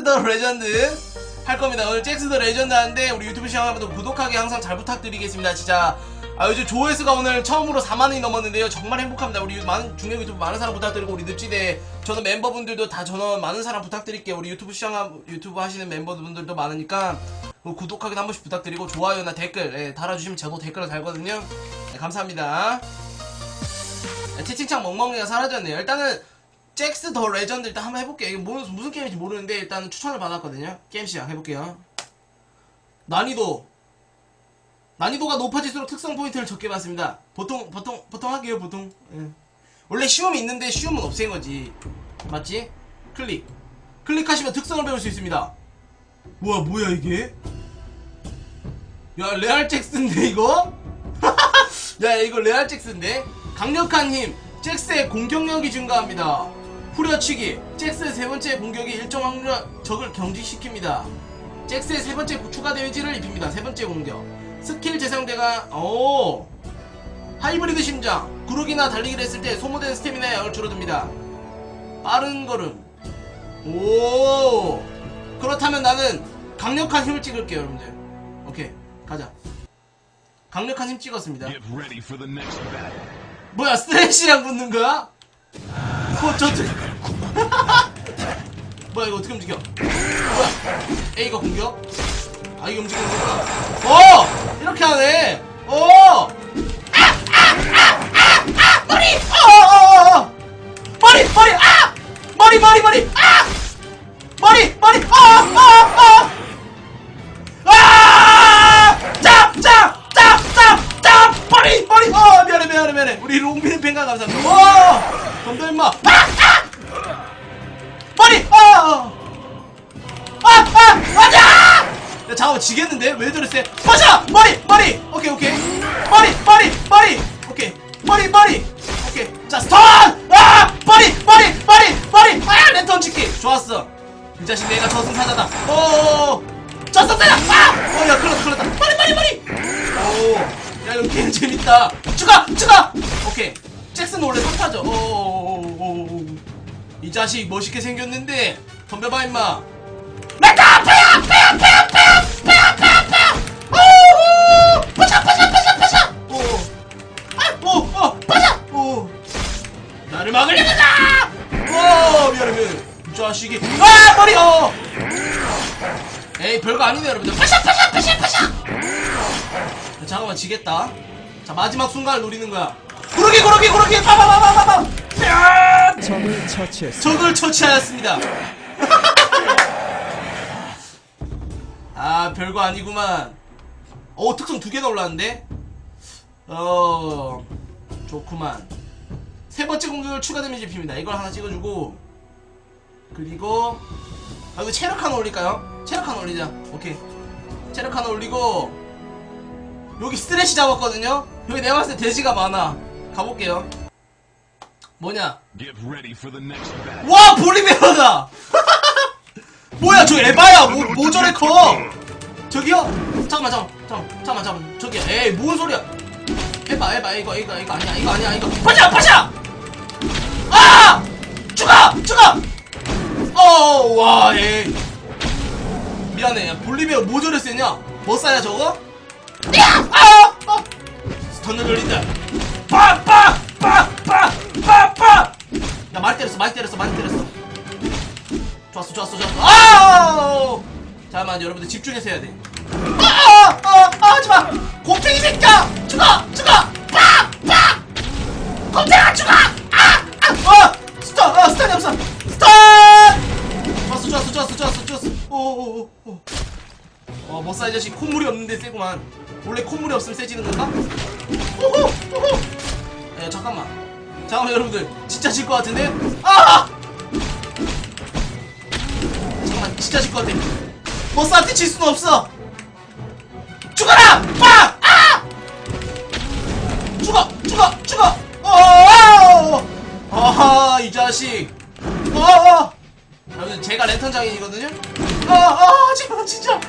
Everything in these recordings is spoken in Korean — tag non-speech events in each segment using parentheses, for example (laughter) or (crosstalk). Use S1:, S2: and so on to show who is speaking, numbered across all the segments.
S1: 잭스 더 레전드 할 겁니다. 오늘 잭스 더 레전드 하는데 우리 유튜브 시청자분들 구독하기 항상 잘 부탁드리겠습니다. 진짜 아 요즘 조회수가 오늘 처음으로 4만원이 넘었는데요. 정말 행복합니다. 우리 많은 중년 유튜브 많은 사랑 부탁드리고 우리 늪지대 저는 멤버분들도 다 전원 많은 사랑 부탁드릴게요. 우리 유튜브 시청자 유튜브 하시는 멤버분들도 많으니까 뭐 구독하기 한 번씩 부탁드리고 좋아요나 댓글 예, 달아주시면 저도 댓글을 달거든요. 네, 감사합니다. 네, 채팅창 멍멍이가 사라졌네요. 일단은 잭스 더 레전드 일단 한번 해볼게요. 이게 뭐, 무슨 게임인지 모르는데 일단 추천을 받았거든요. 게임 시작 해볼게요. 난이도 난이도가 높아질수록 특성 포인트를 적게 받습니다. 보통 보통 보통 할게요 보통. 예. 원래 쉬움이 있는데 쉬움은 없앤 거지. 맞지? 클릭. 클릭하시면 특성을 배울 수 있습니다. 뭐야 뭐야 이게? 야 레알 잭스인데 이거? (laughs) 야 이거 레알 잭스인데? 강력한 힘 잭스의 공격력이 증가합니다. 후려치기 잭스의 세 번째 공격이 일정 확률 적을 경직시킵니다. 잭스의 세 번째 추가 데미지를 입힙니다. 세 번째 공격 스킬 재상대가 오 하이브리드 심장 구르기나 달리기를 했을 때 소모된 스태미나 양을 줄어듭니다. 빠른 걸음 오 그렇다면 나는 강력한 힘을 찍을게요 여러분들 오케이 가자 강력한 힘 찍었습니다. 뭐야 스트레시랑 붙는 거야? 어 저쪽 뭐야 이거 어떻게 움직여 뭐야 A가 공격 아 이거 움직이는 거구나 어 이렇게 하네 어 머리 어어 어 머리 머리 아 머리 머리 머리 아 머리 머리 아아아 아! 짭! 짭! 짭! 짭! 짭! 머리! 머리! 어, 미안해, 미안해, 미안해. 우리 롱빈 팬가 감사합니다. 와! 덤벼, 임마. 지겠는데? 왜 세? 맞아! 머리! 머리! 오케이, 오케이. 머리! 머리! 머리! 오케이. 머리! 머리! 오케이. 자, 스턴! 아! 머리! 머리! 머리! 머리! 아! 랜턴 찍기! 좋았어. 이 자식 내가 저승사자다. 오! 저승사자! 아! 어, 야, 큰일 났다, 큰일 났다. 머리, 머리, 머리! 오! 야, 이거 게임 재밌다. 추가! 추가! 오케이. 잭슨 원래 상타죠. 오, 이 자식 멋있게 생겼는데, 덤벼봐, 임마. 자식이. 아! 머리! 어! 에이, 별거 아니네, 여러분들. 빠샤! 빠샤! 빠샤! 야, 잠깐만, 지겠다. 자, 마지막 순간을 노리는 거야. 구르기, 구르기, 구르기! 빠바바바바바! 야!
S2: 적을 처치했습니다.
S1: 적을 처치하였습니다. (laughs) 아, 별거 아니구만. 어, 특성 두 개나 올랐는데? 어, 좋구만. 세 번째 공격을 추가 데미지 입힙니다. 이걸 하나 찍어주고, 그리고, 아, 이거 체력 하나 올릴까요? 체력 하나 올리자. 오케이. 체력 하나 올리고, 여기 스트레시 잡았거든요? 여기 내가 봤을 때 돼지가 많아. 가볼게요. 뭐냐? 와 볼리베어다 (laughs) 뭐야 저 에바야 뭐, 뭐 저래 커 저기요 잠깐만 잠깐만 잠깐만 잠깐만 잠깐만 저기요 에이 뭔 소리야 에바 에바 이거 이거 이거 아니야 이거 아니야 이거 파샤 파샤 아 죽어 죽어 어와 에이 미안해 야, 볼리베어 뭐 저래 세냐? 뭐 싸야 저거? 야! 아! 아! 스턴을 돌린다 빠빠빠빠빠빠! 야 많이 때렸어 많이 때렸어 많이 때렸어. 좋았어 좋았어 좋았어. 아! 잠깐만 여러분들 집중해서 해야 돼. 아 아아 하지 마! 곰탱이 새끼야! 죽어! 죽어! 빡 빡 곰탱아 죽어 좋았어 좋았어 좋았어 오오 오 오 어 머싸이 자식 콧물이 없는데 세구만 원래 콧물이 없으면 세지는 건가? 오호 오호 야 잠깐만 잠깐만 여러분들 진짜 질 것 같은데? 아! 잠깐만 진짜 질 것 같아 버스한테 질 수는 없어 죽어라! 빵! 아! 죽어! 죽어! 죽어! 어! 아하 이 자식 어! 여러분 제가 랜턴 장인이거든요? 아! 아! 제발 진짜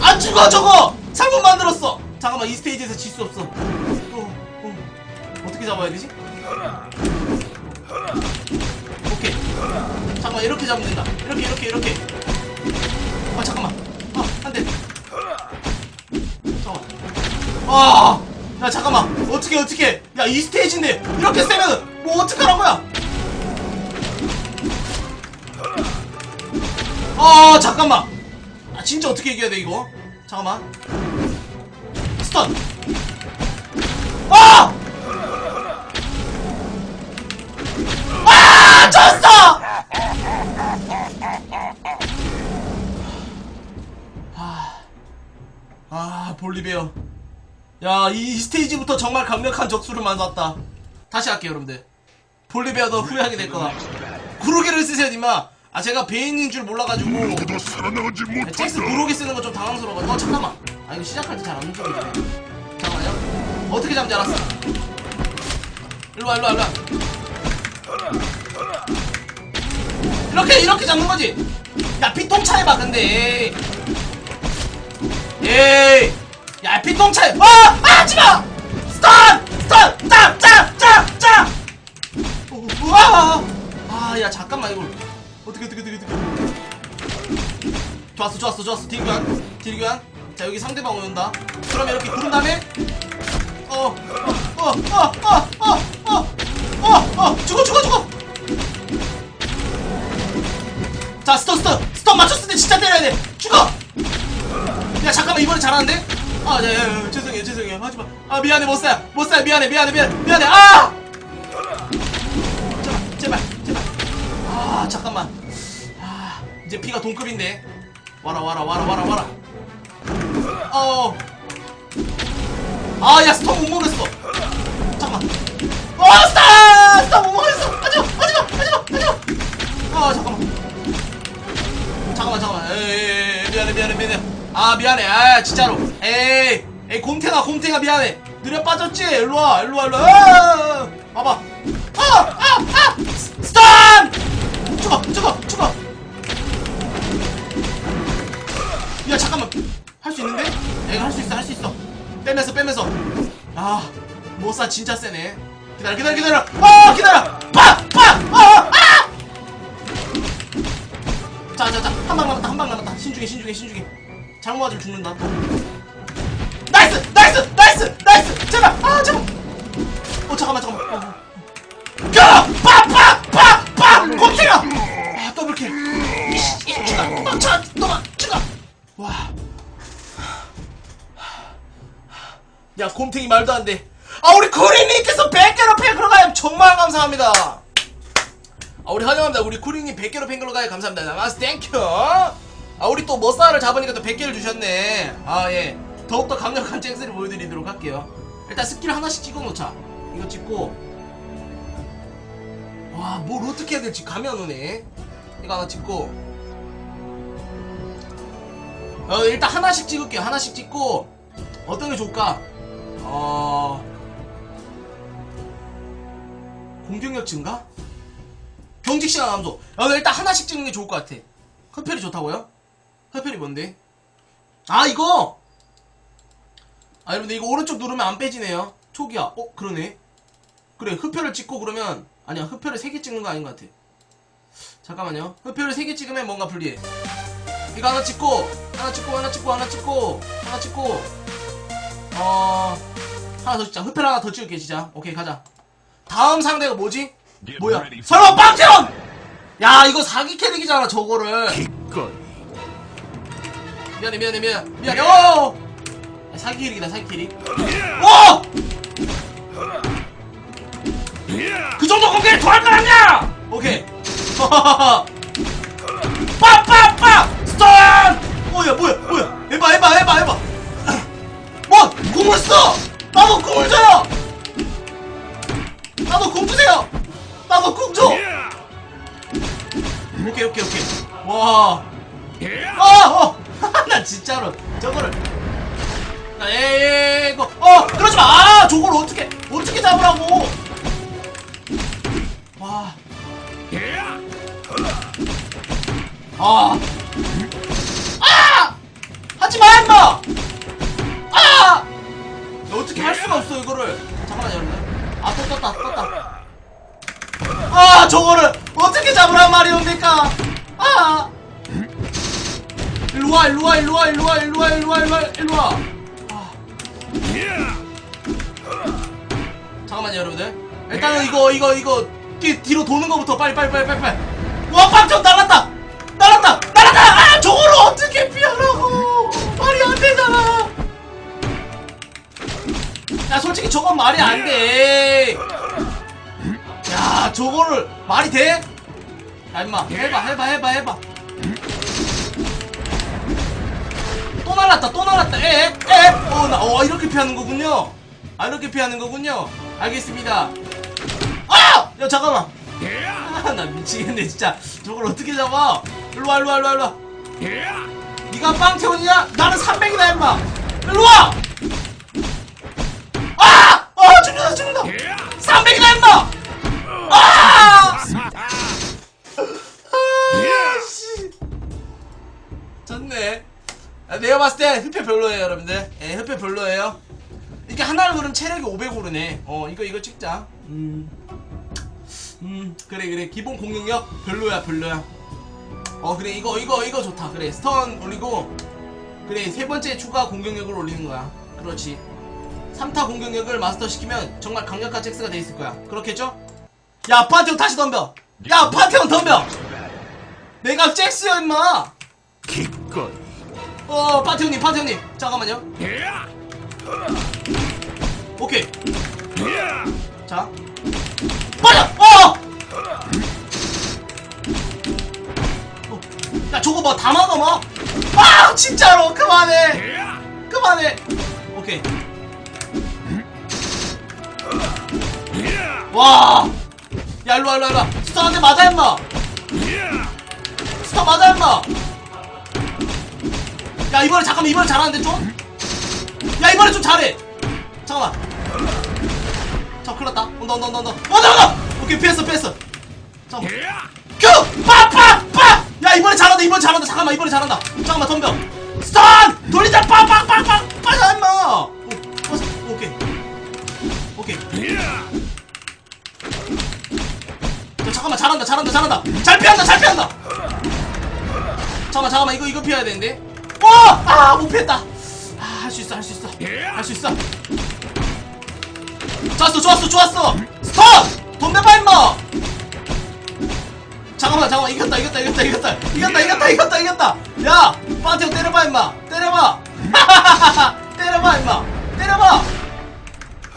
S1: 안 죽어 저거! 상금 만들었어! 잠깐만 이 스테이지에서 질 수 없어 어, 어. 어떻게 잡아야 되지? 오케이. 잠깐만, 이렇게 잡으면 된다. 이렇게, 이렇게, 이렇게. 아, 잠깐만. 아, 안 돼. 잠깐만. 아! 야, 잠깐만. 어떻게, 어떻게. 야, 이 스테이지인데. 이렇게 세면, 뭐, 어떡하란 거야? 아, 잠깐만. 아, 진짜 어떻게 이겨야 돼, 이거? 잠깐만. 스턴! 아! 아! 졌어! 아, 아 볼리베어. 야, 이 스테이지부터 정말 강력한 적수를 만났다. 다시 할게요, 여러분들. 볼리베어 너 후회하게 될 거다. 구르기를 쓰세요, 님아. 아, 제가 베인인 줄 몰라가지고.
S3: 너 살아나오지
S1: 야, 잭스 구르기 쓰는 거 좀 당황스러워가지고. 어, 잠깐만. 아, 이거 시작할 때 잘 안 움직이네. 잠깐만요. 어떻게 잡는지 알았어. 일로와, 일로와, 일로와. 이렇게, 이렇게 잡는 거지. 야, 피통차 해봐, 근데. 에이. 야, 피통차 해. 아! 아, 하지 마! 스턴! 스턴! 짱! 짱! 짱! 짱! 우- 우와! 아, 야, 잠깐만, 이거. 어떻게 어떻게 어떻게 어떻게 좋았어 좋았어 좋았어 딜교환 딜교환 자 여기 상대방 오는다 그럼 이렇게 구른 다음에 어 어 어 어 어 어어어 죽어 죽어 죽어 자 스톱 스톱 스톱 맞췄을 때 진짜 때려야 돼 죽어 야 잠깐만 이번에 잘하는데? 아, 야, 야, 야, 죄송해요, 죄송해요. 하지마. 아, 미안해, 못사야. 못사야, 미안해, 미안해, 미안해, 미안해. 아! 아, (laughs) 잠깐만. 아, 이제 피가 동급인데. 와라, 와라, 와라, 와라, 와라. 어. 아, 야, 스톱 못 먹였어. 잠깐만. 어, 스톱! 스톱 못 먹였어. 하지마, 하지마, 하지마, 하지마. 아, 잠깐만. 잠깐만, 잠깐만. 에이, 미안해, 미안해, 미안해. 아, 미안해. 아, 진짜로. 에이, 에이, 곰탱아, 곰탱아, 미안해. 느려 빠졌지? 일로와, 일로와, 일로와. 아, 봐봐. 아, 아, 아! 스 턴! 죽어, 죽어, 죽어. 야, 잠깐만. 할 수 있는데? 내가 할수 있어, 할 수 있어. 빼면서, 빼면서. 아, 모사 진짜 세네. 기다려, 기다려, 기다려. 아, 기다려. 빠, 빠, 아, 아! 자, 자, 자. 한 방 남았다, 한 방 남았다. 신중해, 신중해, 신중해. 잘못 맞으면 죽는다. 나이스, 나이스, 나이스, 나이스. 제발, 아, 제발. 어, 잠깐만, 잠깐만. 어, 어. 야! 빠, 빠! 곰탱아! 아, 더블킬. 이씨, 이 추가, 도망쳐, 도망쳐. 와. 야, 곰탱이 말도 안 돼. 아, 우리 쿠리님께서 100개로 팬클로 가요. 정말 감사합니다. 아, 우리 환영합니다. 우리 쿠리님 100개로 팬클로 가요. 감사합니다. 나마스 땡큐. 아, 우리 또 머싸를 잡으니까 또 100개를 주셨네. 아, 예. 더욱더 강력한 잭스를 보여드리도록 할게요. 일단 스킬 하나씩 찍어 놓자. 이거 찍고. 와, 뭘 어떻게 해야 될지 감이 안 오네. 이거 하나 찍고. 어, 일단 하나씩 찍을게요. 하나씩 찍고. 어떤 게 좋을까? 어. 공격력 증가? 경직 시간 감소. 어, 일단 하나씩 찍는 게 좋을 것 같아. 흡혈이 좋다고요? 흡혈이 뭔데? 아, 이거! 아, 여러분들 이거 오른쪽 누르면 안 빼지네요. 초기화. 어, 그러네. 그래, 흡혈을 찍고 그러면, 아니야, 흡혈을 3개 찍는 거 아닌 것 같아. 잠깐만요. 흡혈을 3개 찍으면 뭔가 불리해. 이거 하나 찍고, 하나 찍고, 하나 찍고, 하나 찍고, 하나 찍고, 어, 하나 더 찍자. 흡혈 하나 더 찍을게, 진짜. 오케이, 가자. 다음 상대가 뭐지? 뭐야? 설마 빵태원! 야, 이거 사기 캐릭이잖아, 저거를. 미안해, 미안해, 미안해. 미안해, 어! 야, 사기 캐릭이다, 사기 캐릭. 어! 그 정도 공격에 더할 거 아니야! 오케이. (laughs) 빠빠빠! 스턴! 뭐야, 뭐야, 뭐야. 해봐, 해봐, 해봐, 해봐. 뭐, 공을 써! 나도 공을 줘요! 나도 공 주세요! 나도 공 줘! 오케이, 오케이, 오케이. 와. 아, 어! (laughs) 나 진짜로 저거를. 나 에이, 이거. 어, 그러지 마! 아, 저걸 어떻게, 어떻게 잡으라고! 아! 아! 하지 마, 임마! 아! 너 어떻게 할 수가 없어, 이거를. 잠깐만, 여러분. 아, 또 떴다, 떴다. 아, 저거를 어떻게 잡으란 말이옵니까? 아! 일로와, 일로와, 일로와, 일로와, 일로와, 일로와, 일로와, 일로와. 아. 잠깐만, 여러분들. 일단은 이거, 이거, 이거. 뒤로 도는 거부터 빨리, 빨리, 빨리, 빨리, 빨리. 와, 빡쳐! 날랐다! 날랐다! 날랐다! 아 저거를 어떻게 피하라고! 말이 안 되잖아! 야 솔직히 저건 말이 안 돼. 야 저거를 말이 돼? 야 임마 해봐 해봐 해봐 해봐. 또 날랐다 또 날랐다. 에 에 어 나 어, 이렇게 피하는 거군요. 아 이렇게 피하는 거군요. 알겠습니다. 아! 야 잠깐만. (laughs) 아, 나 미치겠네 진짜. 저걸 어떻게 잡아 일로와 일로와 일로와 일로와. 니가 빵태원이냐? 나는 300이다 임마. 일로와. 아! 아 죽는다 죽는다. 300이다 임마. 아! 아씨. 졌네. 아, 내가 봤을 때 흡혈 별로예요 여러분들. 예 흡혈 별로예요. 이게 하나를 그럼 체력이 500 오르네. 어 이거 이거 찍자. 음. 음 그래 그래. 기본 공격력 별로야 별로야 어 그래 이거 이거 이거 좋다. 그래 스턴 올리고 그래 세 번째 추가 공격력을 올리는 거야. 그렇지. 3타 공격력을 마스터 시키면 정말 강력한 잭스가 돼 있을 거야. 그렇겠죠? 야 파테온 다시 덤벼. 야 파테온 덤벼. 내가 잭스야 임마. 어 파테온님 파테온님. 잠깐만요. 오케이. 자 야 저거 뭐다 막아 막아 진짜로. 그만해. 그만해. 오케이. 와! 야 일로와 일로와 일로와. 스턴한테 맞아 임마. 스턴 맞아 임마. 야 이번에 잠깐만 이번에 잘하는데 좀? 야 이번에 좀 잘해. 잠깐만. 자 큰일 났다. 온다 온다 온다 온다. 온다 온다 오케이 피했어 피했어. 잠깐만 큐! 빠빠빠! 야 이번에 잘한다 이번에 잘한다 잠깐만 이번에 잘한다. 잠깐만 덤벼. 스턴! 돌리자 빠빠빠빠 빠져 임마. 오, 어, 오케이. 오케이. 야, 잠깐만 잘한다 잘한다 잘한다. 잘 피한다 잘 피한다. 잠깐만 잠깐만 이거 이거 피해야 되는데. 와아못 피했다. 아 할 수 있어 할 수 있어. 할 수 있어. 좋았어 좋았어 좋았어 잠깐만 잠깐만. 이겼다 이겼다 이겼다 이겼다. 이겼다 이겼다 이겼다 이겼다. 야 파티오 때려봐 임마. 때려봐. (laughs) 때려봐 임마. 때려봐.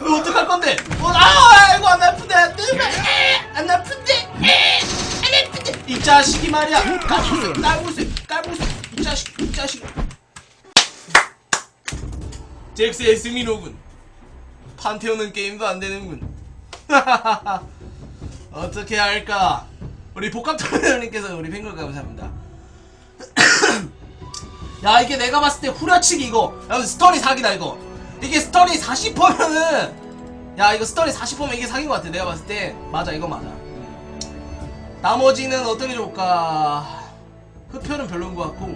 S1: 너 어떡할 건데? 어, 아 아이고 안 아픈데. 안 아픈데. 에, 안 아픈데. 이 자식이 말이야. 있어 깔고 있어. 이 자식 이 자식. 잭스의 승리로군. 판테온은 게임도 안 되는군. (laughs) 어떻게 할까 우리 복합토르님께서 우리 팬걸 감사합니다. (coughs) 야 이게 내가 봤을 때 후려치기 이거. 야, 스토리 사기다 이거. 이게 스토리 40%면은 (laughs) 야 이거 스토리 40%면 이게 사기인 것 같아. 내가 봤을 때. 맞아 이거 맞아. 음. 나머지는 어떤 게 좋을까? 흡혈은 별로인 것 같고.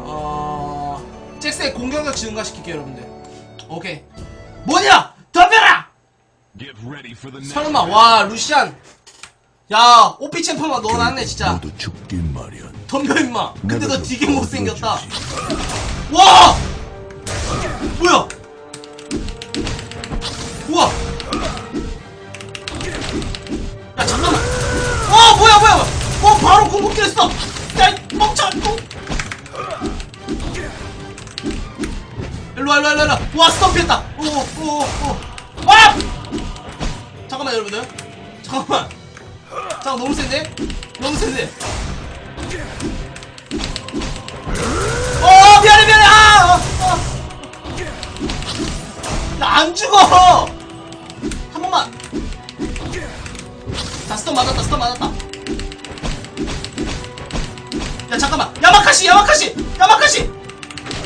S1: 어 잭스의 공격력 증가시킬게요 여러분들. 오케이. 뭐냐? 덤벼라! 설마. 와 루시안 야 오피 챔프만 넣어놨네 진짜.
S2: 모두 죽길 마련.
S1: 덤벼 임마. 근데 너 되게
S2: 좀
S1: 못생겼다. 와! 뭐야? 우와! 야 잠깐만. 와 뭐야 뭐야 어 바로 공격됐어. 야이 멍청한 똥. 일로와 일로와 일로와 와. 스톱했다. 오오오와 잠깐만 여러분들. 잠깐만 잠깐 너무 센데? 너무 센데? 어 미안해 미안해. 아 어, 어. 죽어. 한 번만. 자 스톱 맞았다 스톱 맞았다. 야 잠깐만. 야마카시 야마카시 야마카시.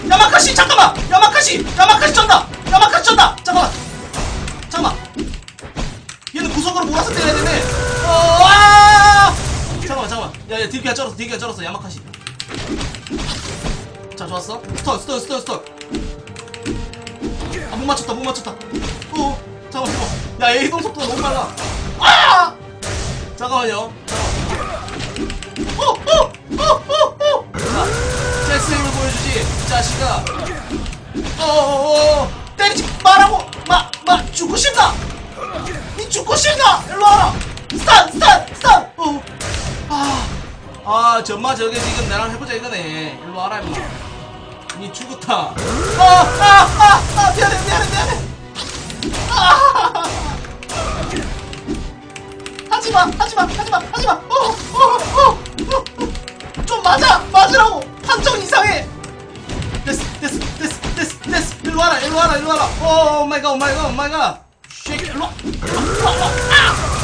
S1: 야마카시 잠깐만. 야마카시 야마카시 쩐다. 야마카시 쩐다. 잠깐만. 잠깐만. 얘는 구석으로 몰아서 때려야 되네 야야 딜기가 쩔었어 딜기가 쩔었어 야마카시 자 좋았어 스턴 스턴 스턴 스턴 아못 맞췄다 못 맞췄다 어 잠깐만 잠깐만 야 얘 이동 속도가 너무 빨라 아 잠깐만요. 어, 어, 어, 어, 어. 보여주지, 이 자식아. 어, 어, 어, 때리지 말라고, 마, 마, 죽고 싶나? 니 죽고 싶나? 일로 와라. 스탄, 스탄, 스탄. 어, 아, 아, 전마 저게 지금 나랑 해보자 이거네. 일로 와라 임마. 니 죽었다. 아, 아, 아, 아, 미안해, 미안해, 미안해. 아. 하지마 하지마 하지마 하지마 어어어좀 맞아 맞으라고 판정 이상해 됐어 됐어 됐어 됐어 됐어 일로 와라 일로 와라 일로 와라 오 마이 갓 오 마이 갓 오 마이 갓 쉐이크 일로 와 일로 와 아! 잠깐만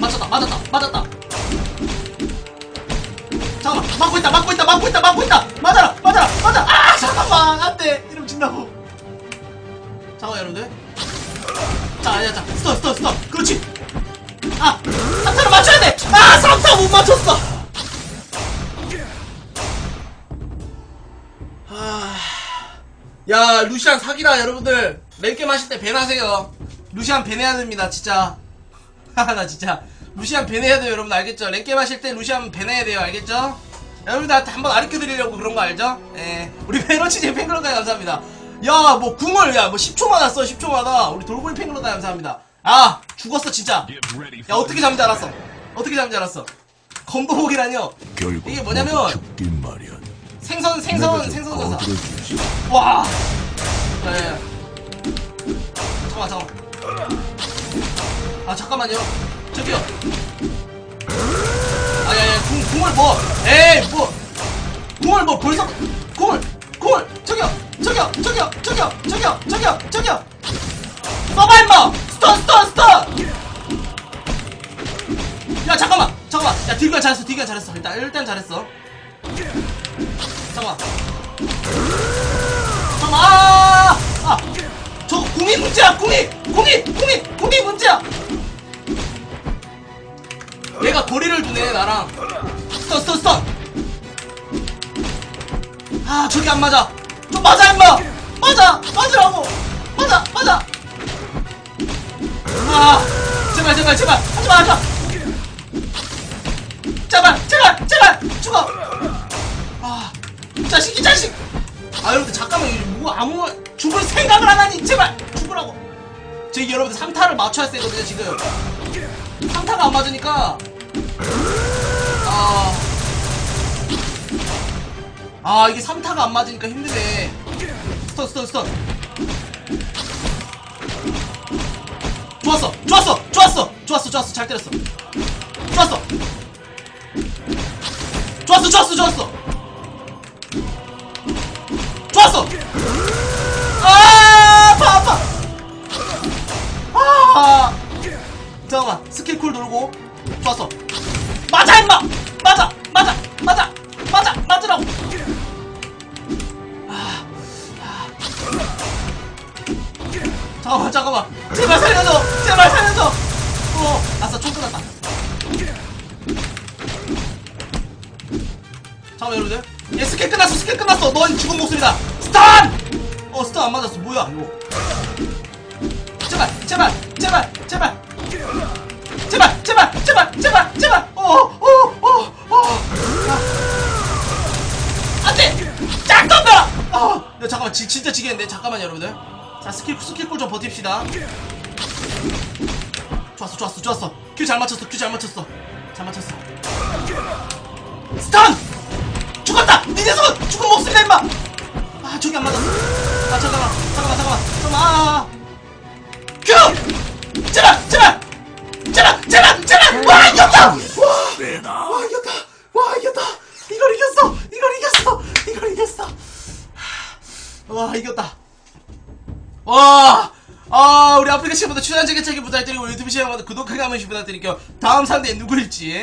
S1: 맞았다 맞았다 맞았다 잠깐만 막고 있다 막고 있다 막고 있다 막고 있다 맞아라 맞아라 맞아 아 잠깐만 안돼 이러면 진다고 잠깐만 여러분들 자, 아니야, 자, 스톱, 스톱, 스톱. 그렇지. 아, 3타를 맞춰야 돼. 아, 3타 못 맞췄어. 아, 야, 루시안 사기다, 여러분들. 랭게 마실 때 배나세요. 루시안 배내야 됩니다, 진짜. 하하, (laughs) 나 진짜. 루시안 배내야 돼요, 여러분 알겠죠? 랭게 마실 때 루시안 배내야 돼요, 알겠죠? 여러분들한테 한번 가르쳐 드리려고 그런 거 알죠? 예. 우리 (laughs) 베러치제 팬클럽까지 감사합니다. 야, 뭐 궁을 야, 뭐 10초마다 써. 10초마다. 우리 돌고래 팬클럽까지 감사합니다. 아, 죽었어 진짜. 야, 어떻게 잠지 알았어? 어떻게 잠지 알았어? 검도복이라뇨. 이게 뭐냐면-. 생선 생선 생선 전사. 와. 야, 야, 야. 잠깐만, 잠깐만. 아, 잠깐만요. 저기요. 아, 야, 야, 궁, 궁을 뭐. 에이, 뭐. 궁을 뭐, 벌써. 궁을, 궁을. 저기요, 저기요, 저기요, 저기요, 저기요, 저기요, 저기요. 써봐, 임마! 스턴, 스턴, 스턴! 야, 잠깐만, 잠깐만. 야, 딜간 잘했어, 딜간 잘했어. 일단, 일단 잘했어. 잠깐만. 잠깐만. 아! 아! 저 궁이 문제야, 궁이! 궁이! 궁이! 궁이 문제야! 얘가 거리를 두네, 나랑. 스턴, 스턴, 스턴! 아, 저기 안 맞아. 좀 맞아, 임마! 맞아! 맞으라고! 맞아! 맞아! 아! 제발, 제발, 제발! 하지 마, 하지 마! 제발, 제발, 제발! 죽어! 아, 이 자식, 이 자식! 아, 여러분들, 잠깐만, 뭐, 아무, 죽을 생각을 안 하니, 제발! 죽으라고! 저기 여러분들, 3타를 맞춰야 되거든요, 지금. 3타가 안 맞으니까. 아. 아, 이게 3타가 안 맞으니까 힘드네. 스턴, 스턴, 스턴. 좋았어, 좋았어, 좋았어, 좋았어, 좋았어, 잘 때렸어. 좋았어. 좋았어, 좋았어, 좋았어. 좋았어. 아, 아파, 아파. 아, 잠깐만, 스킬 쿨 돌고. 좋았어. 等 (laughs) 等 스킬 스킬풀 좀 버팁시다. 좋았어 좋았어 좋았어. 큐 잘 맞췄어 큐 잘 맞췄어. 잘 맞췄어. 스탄! 죽었다! 니 녀석은 죽은 목숨이다 임마! 아 저기 안 맞았어 아 잠깐만 잠깐만 잠깐만. 잠깐만 아 큐! 제발 제발! 제발 제발 제발! 와 이겼다! 와, 와 이겼다! 와 이겼다! 이걸 이겼어! 이걸 이겼어! 이걸 이겼어! 와 이겼다 와, 아, 우리 아프리카 친구들 출연 재개차기 부탁드리고 유튜브 시청자분들 구독하기 한 번씩 부탁드릴게요. 다음 상대 누구일지.